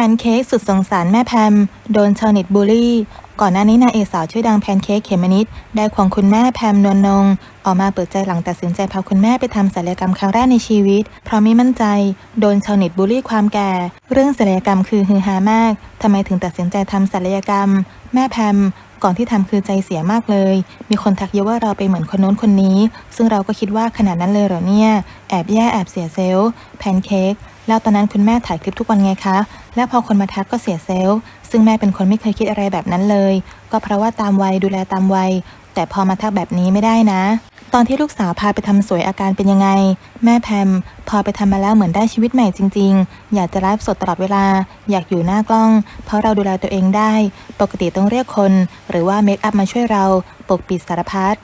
พนเค้กสุดสงสารแม่แพม โดนชาวเน็ตบูลลี่ ก่อนหน้านี้นางเอกสาวชื่อดังแพนเค้กเขมมนิดได้ควงคุณแม่แพมนวลนง ออกมาเปิดใจหลังตัดสินใจพาคุณแม่ไปทำศัลยกรรมครั้งแรกในชีวิต เพราะไม่มั่นใจ โดนชาวเน็ตบูลลี่ความแก่ เรื่องศัลยกรรมคือฮือฮามากทำไมถึงตัดสินใจทำศัลยกรรม แม่แพม ก่อนที่ทำคือใจเสียมากเลย มีคนทักเยอะว่าเราไปเหมือนคนโน้นคนนี้ ซึ่งเราก็คิดว่าขนาดนั้นเลยเหรอเนี่ย แอบแย่แอบเสียเซลล์แพนเค้กแล้วตอนนั้นคุณแม่ถ่ายคลิปทุกวันไงคะ แล้วพอคนมาทักก็เสียเซลล์ ซึ่งแม่เป็นคนไม่เคยคิดอะไรแบบนั้นเลย ก็เพราะว่าตามวัยดูแลตามวัย แต่พอมาทักแบบนี้ไม่ได้นะ ตอนที่ลูกสาวพาไปทำสวยอาการเป็นยังไง แม่แพม พอไปทำมาแล้วเหมือนได้ชีวิตใหม่จริง ๆ อยากจะไลฟ์สดตลอดเวลา อยากอยู่หน้ากล้อง เพราะเราดูแลตัวเองได้ ปกติต้องเรียกคน หรือว่าเมคอัพมาช่วยเรา ปกปิดสารพัด